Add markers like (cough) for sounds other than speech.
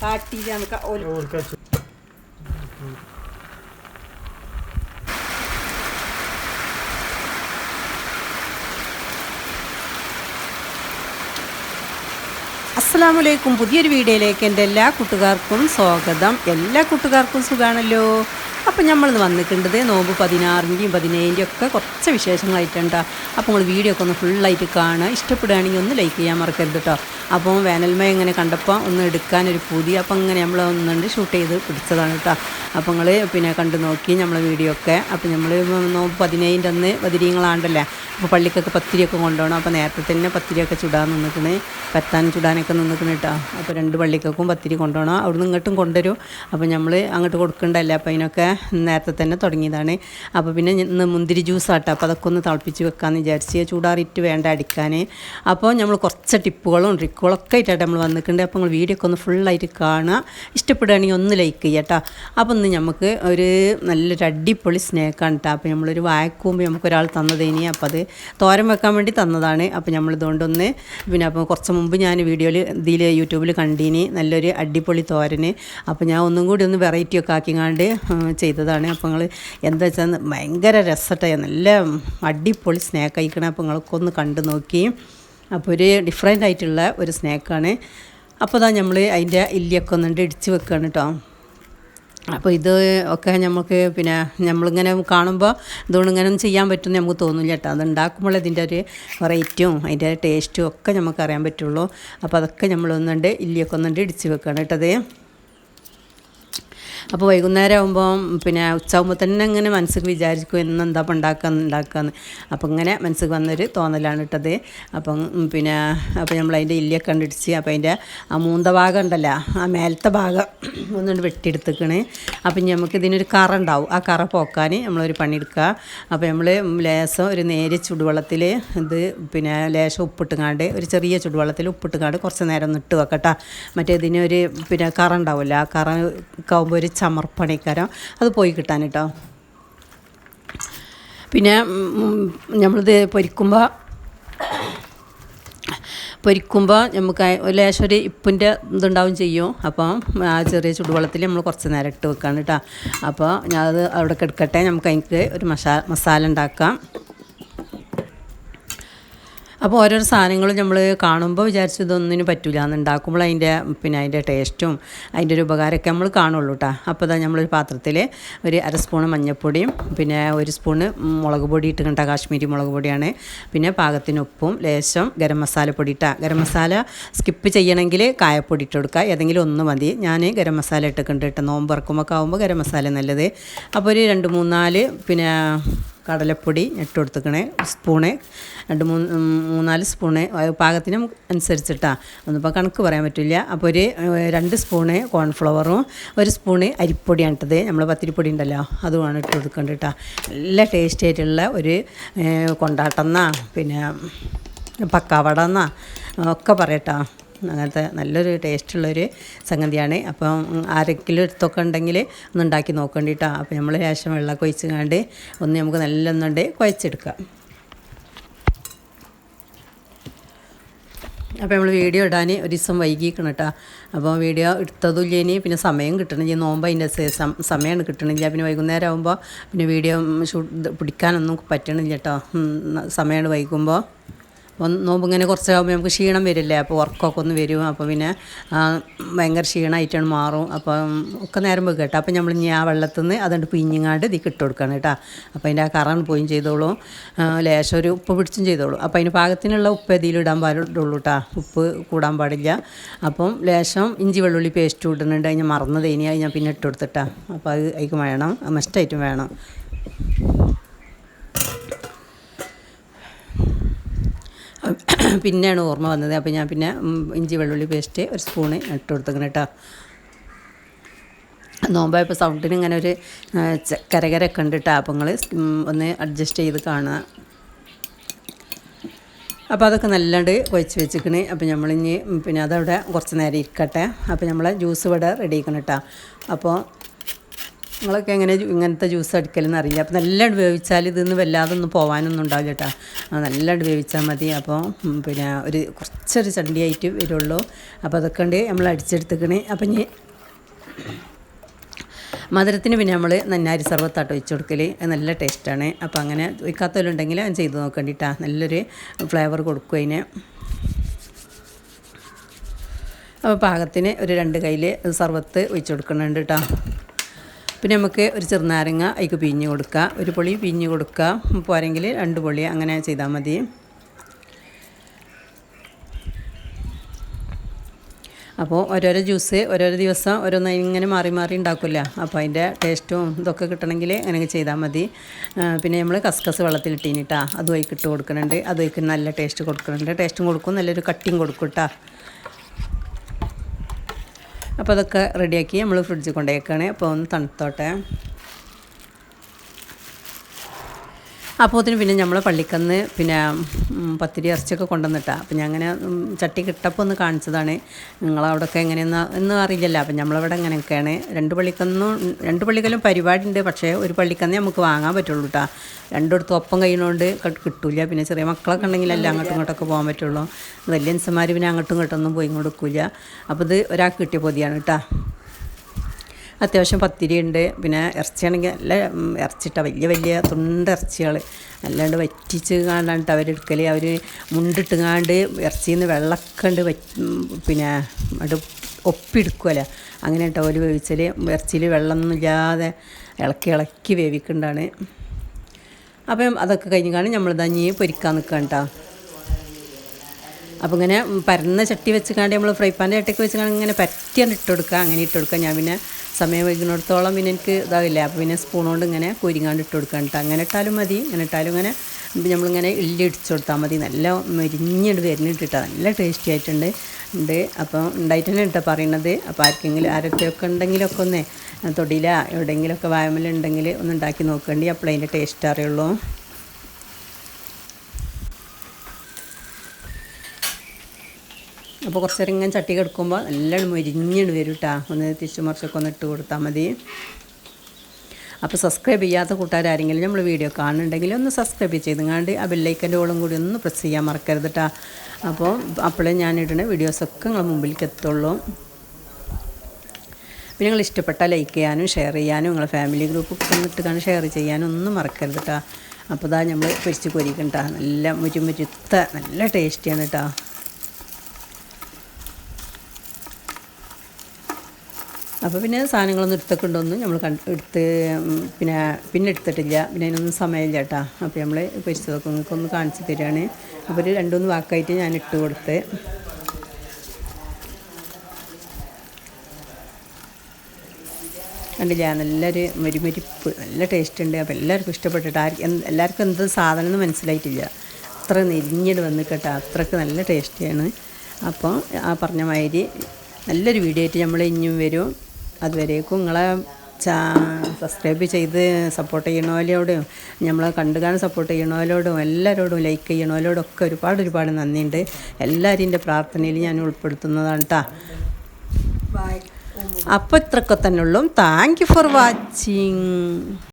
കാട്ടിയിട്ട് നമുക്ക് ഓൽ ഓൽക്കാ അസ്സാം വലൈക്കും പുതിയൊരു വീഡിയോയിലേക്ക് എന്റെ എല്ലാ കൂട്ടുകാർക്കും സ്വാഗതം. എല്ലാ കൂട്ടുകാർക്കും സുഖമാണല്ലോ അപ്പം നമ്മൾ വന്നിട്ടുണ്ടത് നോമ്പ് പതിനാറിന്റെയും പതിനേഴിന്റെയും ഒക്കെ കുറച്ച് വിശേഷങ്ങളായിട്ടുണ്ട്. അപ്പോൾ നിങ്ങൾ വീഡിയോ ഒക്കെ ഒന്ന് ഫുള്ളായിട്ട് കാണുക. ഇഷ്ടപ്പെടുകയാണെങ്കിൽ ഒന്ന് ലൈക്ക് ചെയ്യാൻ മറക്കരുത് കേട്ടോ അപ്പോൾ വേനൽമയ ഇങ്ങനെ കണ്ടപ്പോൾ ഒന്ന് എടുക്കാനൊരു പൂതി. അപ്പോൾ അങ്ങനെ നമ്മൾ ഒന്നുണ്ട് ഷൂട്ട് ചെയ്ത് പിടിച്ചതാണ് കേട്ടോ അപ്പോൾ നിങ്ങൾ പിന്നെ കണ്ടു നോക്കി നമ്മളെ വീഡിയോ ഒക്കെ. അപ്പോൾ നമ്മൾ പതിനേഴിന്റെ അന്ന് പതിരീങ്ങളാണ്ടല്ലേ അപ്പോൾ പള്ളിക്കൊക്കെ പത്തിരിയൊക്കെ കൊണ്ടുപോകണം. അപ്പോൾ നേരത്തെ തന്നെ പത്തിരിയൊക്കെ ചുടാൻ നിന്നിക്കണ്. പെത്താനും ചുടാനൊക്കെ നിന്നിക്കണ് കേട്ടോ അപ്പോൾ രണ്ട് പള്ളിക്കൊക്കും പത്തിരി കൊണ്ടുപോകണം. അവിടുന്ന് ഇങ്ങോട്ടും കൊണ്ടുവരും. അപ്പോൾ നമ്മൾ അങ്ങോട്ട് കൊടുക്കണ്ടല്ലേ? അപ്പോൾ അതിനൊക്കെ നേരത്തെ തന്നെ തുടങ്ങിയതാണ്. അപ്പോൾ പിന്നെ ഇന്ന് മുന്തിരി ജ്യൂസാട്ടോ അപ്പോൾ അതൊക്കെ ഒന്ന് തിളപ്പിച്ച് വെക്കാമെന്ന് വിചാരിച്ച് ചൂടാറിയിട്ട് വേണ്ട അടിക്കാൻ അപ്പോൾ നമ്മൾ കുറച്ച് ടിപ്പുകളും ട്രിക്കുകളൊക്കെ ആയിട്ടാണ് നമ്മൾ വന്നിട്ടുണ്ട് അപ്പോൾ നിങ്ങൾ വീഡിയോ ഒക്കെ ഒന്ന് ഫുള്ളായിട്ട് കാണുക. ഇഷ്ടപ്പെടുകയാണെങ്കിൽ ഒന്ന് ലൈക്ക് ചെയ്യാം കേട്ടോ അപ്പോൾ ഇന്ന് നമുക്ക് ഒരു നല്ലൊരു അടിപൊളി സ്നേക്കാണ് കേട്ടോ അപ്പോൾ നമ്മളൊരു വായക്കൂമ്പ് നമുക്കൊരാൾ ഇനി അപ്പോൾ അത് തോരൻ വെക്കാൻ വേണ്ടി തന്നതാണ്. അപ്പോൾ നമ്മൾ ഇതുകൊണ്ടൊന്ന് പിന്നെ അപ്പോൾ കുറച്ച് മുമ്പ് ഞാൻ വീഡിയോയിൽ ഇതിൽ യൂട്യൂബിൽ കണ്ടീനി നല്ലൊരു അടിപൊളി തോരന്. അപ്പോൾ ഞാൻ ഒന്നും കൂടി ഒന്ന് വെറൈറ്റി ഒക്കെ ആക്കിങ്ങാണ്ട് ചെയ്തതാണ്. അപ്പോൾ നിങ്ങൾ എന്താ വെച്ചാൽ ഭയങ്കര രസട്ടെ. നല്ല അടിപൊളി സ്നാക്ക് ആയിക്കണേ. അപ്പോൾ നിങ്ങളൊക്കെ ഒന്ന് കണ്ടു നോക്കി. അപ്പോൾ ഒരു ഡിഫറെന്റ് ആയിട്ടുള്ള ഒരു സ്നാക്കാണ്. അപ്പോൾ അതാ നമ്മൾ അതിന്റെ ഇല്ലിയൊക്കെ ഒന്നുണ്ട് ഇടിച്ച് വെക്കുകയാണ് കേട്ടോ അപ്പോൾ ഇത് ഒക്കെ നമുക്ക് പിന്നെ നമ്മളിങ്ങനെ കാണുമ്പോൾ ഇതുകൊണ്ട് ഇങ്ങനെ ചെയ്യാൻ പറ്റുമെന്ന് നമുക്ക് തോന്നില്ല കേട്ടോ. അത് ഉണ്ടാക്കുമ്പോൾ അതിന്റെ ഒരു വെറൈറ്റിയും അതിന്റെ ടേസ്റ്റും ഒക്കെ നമുക്ക് അറിയാൻ പറ്റുള്ളൂ. അപ്പോൾ അതൊക്കെ നമ്മളൊന്നുണ്ട് ഇല്ലിയൊക്കെ ഒന്നുണ്ട് ഇടിച്ച് വെക്കുകയാണ് കേട്ടത്. അപ്പോൾ വൈകുന്നേരം ആകുമ്പോൾ പിന്നെ ഉച്ചാകുമ്പോൾ തന്നെ ഇങ്ങനെ മനസ്സിൽ വിചാരിക്കും എന്ന് എന്താ അപ്പം ഉണ്ടാക്കാന്ന്. അപ്പോൾ ഇങ്ങനെ മനസ്സിൽ വന്നൊരു തോന്നലാണ് ഇട്ടത് അപ്പം പിന്നെ അപ്പോൾ നമ്മൾ അതിന്റെ ഇല്ലിയൊക്കെ കണ്ടിടിച്ച് അപ്പോൾ അതിന്റെ ആ മൂന്ത ഭാഗം ഉണ്ടല്ലോ ആ മേലത്തെ ഭാഗം ഒന്നുകൊണ്ട് വെട്ടിയെടുത്തേക്കണ്. അപ്പം നമുക്ക് ഇതിനൊരു കറ ഉണ്ടാവും. ആ കറ പോക്കാൻ നമ്മളൊരു പണിയെടുക്കുക. അപ്പോൾ നമ്മൾ ലേശം ഒരു നേരിയ ചുടുവെള്ളത്തിൽ ഇത് പിന്നെ ലേശം ഉപ്പിട്ടുങ്ങാണ്ട് ഒരു ചെറിയ ചുടുവെള്ളത്തിൽ ഉപ്പിട്ടുങ്ങാണ്ട് കുറച്ച് നേരം ഒന്ന് ഇട്ട് വെക്കട്ടെ. മറ്റേ ഇതിനൊരു പിന്നെ കറ ഉണ്ടാവില്ല ആ കറ ഒരു ചമർപ്പണിക്കാരം അത് പോയി കിട്ടാൻ കേട്ടോ പിന്നെ നമ്മളിത് പൊരിക്കുമ്പോൾ പൊരിക്കുമ്പോൾ നമുക്ക് ലേശം ഒരു ഇപ്പിന്റെ ഇതുണ്ടാവും ചെയ്യും. അപ്പോൾ ആ ചെറിയ ചുടുവെള്ളത്തിൽ നമ്മൾ കുറച്ച് നേരം ഇട്ട് വെക്കാണ് കേട്ടോ. അപ്പോൾ ഞാനത് അവിടെ കിടക്കട്ടെ. നമുക്ക് അതിന്റെ ഒരു മസാല മസാല ഉണ്ടാക്കാം. അപ്പോൾ ഓരോരോ സാധനങ്ങളും നമ്മൾ കാണുമ്പോൾ വിചാരിച്ചു ഇതൊന്നിനും പറ്റില്ല എന്ന് ഉണ്ടാക്കുമ്പോൾ അതിന്റെ പിന്നെ അതിന്റെ ടേസ്റ്റും അതിന്റെ ഒരു ഉപകാരമൊക്കെ നമ്മൾ കാണുള്ളൂ കേട്ടോ അപ്പോൾ ഇതാ നമ്മളൊരു പാത്രത്തിൽ ഒരു അര സ്പൂണ് മഞ്ഞൾപ്പൊടിയും പിന്നെ ഒരു സ്പൂണ് മുളക് പൊടി ഇട്ടുകണ്ട കാശ്മീരി മുളക് പൊടിയാണ്. പിന്നെ പാകത്തിന് ഉപ്പും ലേശം ഗരം മസാല പൊടി ഇട്ടാ ഗരം മസാല സ്കിപ്പ് ചെയ്യണമെങ്കിൽ കായപ്പൊടി ഇട്ട് കൊടുക്കുക. ഏതെങ്കിലും ഒന്ന് മതി. ഞാൻ ഗരം മസാല ഇട്ടിട്ടുണ്ട് കേട്ടോ നോമ്പ് ഇറക്കുമ്പോൾ ആകുമ്പോൾ ഗരം മസാല നല്ലത്. അപ്പോൾ ഒരു രണ്ട് മൂന്നാൽ പിന്നെ കടലപ്പൊടി ഇട്ട് കൊടുത്തേക്കണേ. സ്പൂണ് രണ്ട് മൂന്ന് മൂന്നാൽ സ്പൂണ് പാകത്തിനും പാകത്തിന് അനുസരിച്ചിട്ടാ. ഒന്നിപ്പോൾ കണക്ക് പറയാൻ പറ്റില്ല. അപ്പോൾ ഒരു രണ്ട് സ്പൂണ് കോൺഫ്ലവറും ഒരു സ്പൂണ് അരിപ്പൊടിയാണ് ഇട്ടത്. നമ്മൾ പത്തിരിപ്പൊടി ഉണ്ടല്ലോ അതുമാണ് ഇട്ട് കൊടുക്കേണ്ടത് കേട്ടോ നല്ല ടേസ്റ്റി ആയിട്ടുള്ള ഒരു കൊണ്ടാട്ടം എന്നാ. പിന്നെ പക്കാവട എന്നാ ഒക്കെ പറയട്ടോ. അങ്ങനത്തെ നല്ലൊരു ടേസ്റ്റുള്ളൊരു സംഗതിയാണ്. അപ്പം ആരെങ്കിലും എടുത്തൊക്കെ ഉണ്ടെങ്കിൽ ഒന്ന് ഉണ്ടാക്കി നോക്കണ്ടിട്ടോ. അപ്പോൾ നമ്മൾ ലേശം വെള്ളമൊക്കെ കണ്ട് ഒന്ന് നമുക്ക് നല്ല ഒന്നുണ്ട് കുഴച്ചെടുക്കാം. അപ്പോൾ നമ്മൾ വീഡിയോ ഇടാൻ ഒരു ദിവസം വൈകിക്കണം കേട്ടോ അപ്പോൾ വീഡിയോ എടുത്തതും ഇനി പിന്നെ സമയം കിട്ടണില്ല. നോമ്പ് അതിന്റെ സമയമാണ് കിട്ടണില്ല. പിന്നെ വൈകുന്നേരം ആകുമ്പോൾ പിന്നെ വീഡിയോ ഷൂട്ട് പിടിക്കാനൊന്നും പറ്റണില്ല കേട്ടോ സമയമാണ് വൈകുമ്പോൾ നോമ്പ് ഇങ്ങനെ കുറച്ചാകുമ്പോൾ നമുക്ക് ക്ഷീണം വരില്ലേ? അപ്പോൾ ഉറക്കമൊക്കെ ഒന്ന് വരും. അപ്പോൾ പിന്നെ ഭയങ്കര ക്ഷീണമായിട്ടാണ് മാറും. അപ്പം ഒക്കെ നേരം വെക്കുക കേട്ടോ. അപ്പോൾ നമ്മൾ ഇനി ആ വെള്ളത്തിൽ നിന്ന് അതുകൊണ്ട് പിഞ്ഞിങ്ങാണ്ട് ഇതിക്ക് ഇട്ട് കൊടുക്കണം കേട്ടോ. അപ്പോൾ അതിന്റെ ആ കറണ്ട് പോയും ചെയ്തോളൂ. ലേശം ഒരു ഉപ്പ് പിടിച്ചും ചെയ്തോളൂ. അപ്പോൾ അതിന് പാകത്തിനുള്ള ഉപ്പ് ഇതിലിടാൻ പാടുള്ളൂ കേട്ടോ. ഉപ്പ് കൂടാൻ പാടില്ല. അപ്പം ലേശം ഇഞ്ചി വെള്ളുള്ളി പേസ്റ്റ് ഇടുന്നുണ്ട്. ഞാൻ മറന്നത് ഇനി ഞാൻ പിന്നെ ഇട്ട് കൊടുത്തിട്ടാ അപ്പോൾ അത് അതിക്ക് വേണം. മസ്റ്റായിട്ടും വേണം. (coughs) പിന്നെയാണ് ഓർമ്മ വന്നത്. അപ്പോൾ ഞാൻ പിന്നെ ഇഞ്ചി വെള്ളുള്ളി പേസ്റ്റ് ഒരു സ്പൂണ് ഇട്ട് കൊടുത്തേക്കണം കേട്ടോ. നോമ്പായപ്പോൾ സൗണ്ടിന് ഇങ്ങനെ ഒരു കരകരൊക്കെ ഉണ്ട് കേട്ടോ. അപ്പോൾ നിങ്ങൾ ഒന്ന് അഡ്ജസ്റ്റ് ചെയ്ത് കാണുക. അപ്പോൾ അതൊക്കെ നല്ലാണ്ട് കുഴച്ച് വെച്ചിക്കണ്. അപ്പോൾ നമ്മളിഞ്ഞ് പിന്നെ അതവിടെ കുറച്ച് നേരം ഇരിക്കട്ടെ. അപ്പോൾ നമ്മളെ ജ്യൂസ് ഇവിടെ റെഡി ആക്കണം കേട്ടോ. അപ്പോൾ നിങ്ങളൊക്കെ എങ്ങനെ ഇങ്ങനത്തെ ജ്യൂസ് അടിക്കലെന്ന് അറിയില്ല. അപ്പോൾ നല്ല വേവിച്ചാൽ ഇതിന്ന് വല്ലാതെ ഒന്നും പോകാനൊന്നും ഉണ്ടാവില്ല കേട്ടോ. നല്ലതായിട്ട് വേവിച്ചാൽ മതി. അപ്പോൾ പിന്നെ ഒരു കുറച്ചൊരു ചണ്ടിയായിട്ട് വരുള്ളൂ. അപ്പോൾ അതൊക്കെ ഉണ്ട് നമ്മൾ അടിച്ചെടുത്തേക്കണേ. അപ്പം ഇനി മധുരത്തിന് പിന്നെ നമ്മൾ നന്നാരി സർബത്താട്ടോ ഒഴിച്ച് കൊടുക്കൽ നല്ല ടേസ്റ്റാണ് അപ്പോൾ അങ്ങനെ ഒഴിക്കാത്തവരുണ്ടെങ്കിൽ അത് ചെയ്ത് നോക്കണ്ടിട്ടാ. നല്ലൊരു ഫ്ലേവർ കൊടുക്കും അതിന്. അപ്പോൾ പാകത്തിന് ഒരു രണ്ട് കയ്യിൽ സർബത്ത് ഒഴിച്ച് കൊടുക്കുന്നുണ്ട് കേട്ടോ. പിന്നെ നമുക്ക് ഒരു ചെറുനാരങ്ങ അതിക്ക് പിഴിഞ്ഞ് കൊടുക്കുക. ഒരു പൊളി പിഴിഞ്ഞ് കൊടുക്കുക. പോരെങ്കിൽ രണ്ട് പൊളി അങ്ങനെ ചെയ്താൽ മതി. അപ്പോൾ ഓരോരോ ജ്യൂസ് ഓരോരോ ദിവസം ഓരോന്ന് ഇങ്ങനെ മാറി മാറി ഉണ്ടാക്കില്ല. അപ്പോൾ അതിന്റെ ടേസ്റ്റും ഇതൊക്കെ കിട്ടണമെങ്കിൽ അങ്ങനെ ചെയ്താൽ മതി. പിന്നെ നമ്മൾ കസ്കസ് വെള്ളത്തിൽ ഇട്ടീനിട്ടാ അതിക്ക് ഇട്ട് കൊടുക്കുന്നുണ്ട്. അതും നല്ല ടേസ്റ്റ് കൊടുക്കുന്നുണ്ട്. ടേസ്റ്റും കൊടുക്കും. നല്ലൊരു കട്ടിങ് കൊടുക്കും കേട്ടോ അപ്പോൾ അതൊക്കെ റെഡിയാക്കി നമ്മൾ ഫ്രിഡ്ജിൽ കൊണ്ടുപോയേക്കാണ്. അപ്പോൾ ഒന്ന് തണുത്തോട്ടെ. അപ്പോത്തിന് പിന്നെ നമ്മൾ പള്ളിക്കന്ന് പിന്നെ പത്തിരി ഇറച്ചിയൊക്കെ കൊണ്ടുവന്നിട്ടാ. അപ്പം ഞാൻ അങ്ങനെ ചട്ടി കിട്ടപ്പോൾ ഒന്ന് കാണിച്ചതാണ്. നിങ്ങളവിടെയൊക്കെ എങ്ങനെയെന്ന് ഒന്നും അറിയില്ലല്ലോ. അപ്പം നമ്മളവിടെ അങ്ങനെയൊക്കെയാണ്. രണ്ട് പള്ളിക്കന്നും രണ്ട് പള്ളിക്കലും പരിപാടി ഉണ്ട് പക്ഷേ ഒരു പള്ളിക്കന്നേ നമുക്ക് വാങ്ങാൻ പറ്റുള്ളൂ കേട്ടോ രണ്ടിടത്തും ഒപ്പം കഴിയണോണ്ട് കിട്ടില്ല പിന്നെ ചെറിയ മക്കളൊക്കെ ഉണ്ടെങ്കിലല്ലേ അങ്ങോട്ടും ഇങ്ങോട്ടൊക്കെ പോകാൻ പറ്റുള്ളൂ. വലിയ അൻസന്മാർ പിന്നെ അങ്ങോട്ടും ഇങ്ങോട്ടൊന്നും പോയി കൊടുക്കില്ല അപ്പോൾ ഇത് ഒരാൾക്ക് കിട്ടിയ പൊതിയാണ് കേട്ടോ അത്യാവശ്യം പത്തിരി ഉണ്ട് പിന്നെ ഇറച്ചിയാണെങ്കിൽ നല്ല ഇറച്ചിട്ട വലിയ വലിയ തുണ്ട് ഇറച്ചികൾ അല്ലാണ്ട് വറ്റിച്ച് കാണാണ്ട് അവരെടുക്കൽ അവർ മുണ്ടിട്ടുങ്ങാണ്ട് ഇറച്ചിയിൽ നിന്ന് വെള്ളമൊക്കെ ഉണ്ട് പിന്നെ അത് ഒപ്പിടുക്കുമല്ല അങ്ങനെ ഒരു വേവിച്ചാൽ ഇറച്ചിയിൽ വെള്ളമൊന്നുമില്ലാതെ ഇളക്കി ഇളക്കി വേവിക്കേണ്ടതാണ് അപ്പം അതൊക്കെ കഴിഞ്ഞ് കാണും നമ്മൾ ധനിയെ പൊരിക്കാൻ നിൽക്കാം കേട്ടോ അപ്പോൾ ഇങ്ങനെ പരന്ന ചട്ടി വെച്ച് കാണ്ട് നമ്മൾ ഫ്രൈ പാന്റെ ചട്ടിക്ക് വെച്ച് കാണ്ട് ഇങ്ങനെ പറ്റിയാണ് ഇട്ട് കൊടുക്കുക അങ്ങനെ ഇട്ട് കൊടുക്കുക ഞാൻ പിന്നെ സമയം വൈകുന്നിടത്തോളം പിന്നെ എനിക്ക് ഇതാവില്ല. അപ്പോൾ പിന്നെ സ്പൂൺ കൊണ്ട് ഇങ്ങനെ കുരിങ്ങാണ്ട് ഇട്ട് കൊടുക്കുക കേട്ടോ അങ്ങനെ ഇട്ടാലും മതി. അങ്ങനെ ഇട്ടാലും ഇങ്ങനെ നമ്മളിങ്ങനെ ഇല്ലി ഇടിച്ചു കൊടുത്താൽ മതി. നല്ല മെരിഞ്ഞിട്ട് വരുന്നിട്ടിട്ടാ നല്ല ടേസ്റ്റി ആയിട്ടുണ്ട്. ഉണ്ട് അപ്പോൾ ഉണ്ടായിട്ട് തന്നെ കേട്ടോ പറയണത്. അപ്പോൾ ആർക്കെങ്കിലും ആരൊക്കെയൊക്കെ ഉണ്ടെങ്കിലൊക്കെ ഒന്ന് തൊടിയില എവിടെയെങ്കിലുമൊക്കെ വായമലുണ്ടെങ്കിൽ ഒന്ന് ഉണ്ടാക്കി നോക്കേണ്ടി. അപ്പോൾ അതിന്റെ ടേസ്റ്റ് അറിയുള്ളൂ. അപ്പോൾ കുറച്ച് നേരം ഇങ്ങനെ ചട്ടി കിടക്കുമ്പോൾ നല്ലോണം മുരിഞ്ഞിട്ട് വരും കേട്ടോ ഒന്ന് തിരിച്ചു മറിച്ചൊക്കെ ഒന്ന് ഇട്ട് കൊടുത്താൽ മതി. അപ്പോൾ സബ്സ്ക്രൈബ് ചെയ്യാത്ത കൂട്ടുകാരെങ്കിലും നമ്മൾ വീഡിയോ കാണുന്നുണ്ടെങ്കിൽ ഒന്ന് സബ്സ്ക്രൈബ് ചെയ്തുങ്ങാണ്ട് ആ ബെല്ലൈക്കന്റെ ഓളും കൂടി ഒന്ന് പ്രസ് ചെയ്യാൻ മറക്കരുത് കേട്ടോ അപ്പോൾ അപ്പോഴേ ഞാൻ ഇടുന്ന വീഡിയോസൊക്കെ നിങ്ങളുടെ മുമ്പിലേക്ക് എത്തുള്ളൂ. പിന്നെ നിങ്ങൾ ഇഷ്ടപ്പെട്ടാൽ ലൈക്ക് ചെയ്യാനും ഷെയർ ചെയ്യാനും നിങ്ങളെ ഫാമിലി ഗ്രൂപ്പ് ഇട്ട് കാണാൻ ഷെയർ ചെയ്യാനും ഒന്നും മറക്കരുത് കേട്ടോ അപ്പോൾ ഇതാ നമ്മൾ പൊരിച്ച് പൊരിക്കണ്ട നല്ല മുരുമുരുത്ത നല്ല ടേസ്റ്റിയാണ് കേട്ടോ അപ്പോൾ പിന്നെ സാധനങ്ങളൊന്നും എടുത്തൊക്കെ ഉണ്ടോന്നും നമ്മൾ കണ്ട് എടുത്ത് പിന്നെ പിന്നെ എടുത്തിട്ടില്ല. പിന്നെ അതിനൊന്നും സമയമില്ല കേട്ടോ അപ്പോൾ നമ്മൾ പൊരിച്ചതൊക്കെ നിങ്ങൾക്കൊന്ന് കാണിച്ചു തരികയാണ് അപ്പോൾ ഒരു രണ്ടുമൂന്ന് വാക്കായിട്ട് ഞാൻ ഇട്ട് കൊടുത്ത്. കണ്ടില്ല? നല്ലൊരു മരുമരിപ്പ് നല്ല ടേസ്റ്റ് ഉണ്ട്. അപ്പോൾ എല്ലാവർക്കും ഇഷ്ടപ്പെട്ടിട്ട് ആർക്കും എല്ലാവർക്കും എന്ത് സാധനം എന്ന് മനസ്സിലായിട്ടില്ല. അത്ര നെരിഞ്ഞിട്ട് വന്ന് കേട്ടോ അത്രയ്ക്ക് നല്ല ടേസ്റ്റിയാണ് അപ്പോൾ ആ പറഞ്ഞ മാതിരി നല്ലൊരു വീഡിയോ ആയിട്ട് നമ്മൾ ഇനിയും വരും. അതുവരേക്കും നിങ്ങളെ ചാ സബ്സ്ക്രൈബ് ചെയ്ത് സപ്പോർട്ട് ചെയ്യണവരോടും നമ്മളെ കണ്ടു കാണാൻ സപ്പോർട്ട് ചെയ്യണവരോടും എല്ലാവരോടും ലൈക്ക് ചെയ്യണവരോടും ഒക്കെ ഒരുപാട് ഒരുപാട് നന്ദിയുണ്ട്. എല്ലാവരും എന്റെ പ്രാർത്ഥനയിൽ ഞാൻ ഉൾപ്പെടുത്തുന്നതാണ് കേട്ടോ അപ്പോൾ ഇത്രയൊക്കെ തന്നെ ഉള്ളൂ. Thank you for watching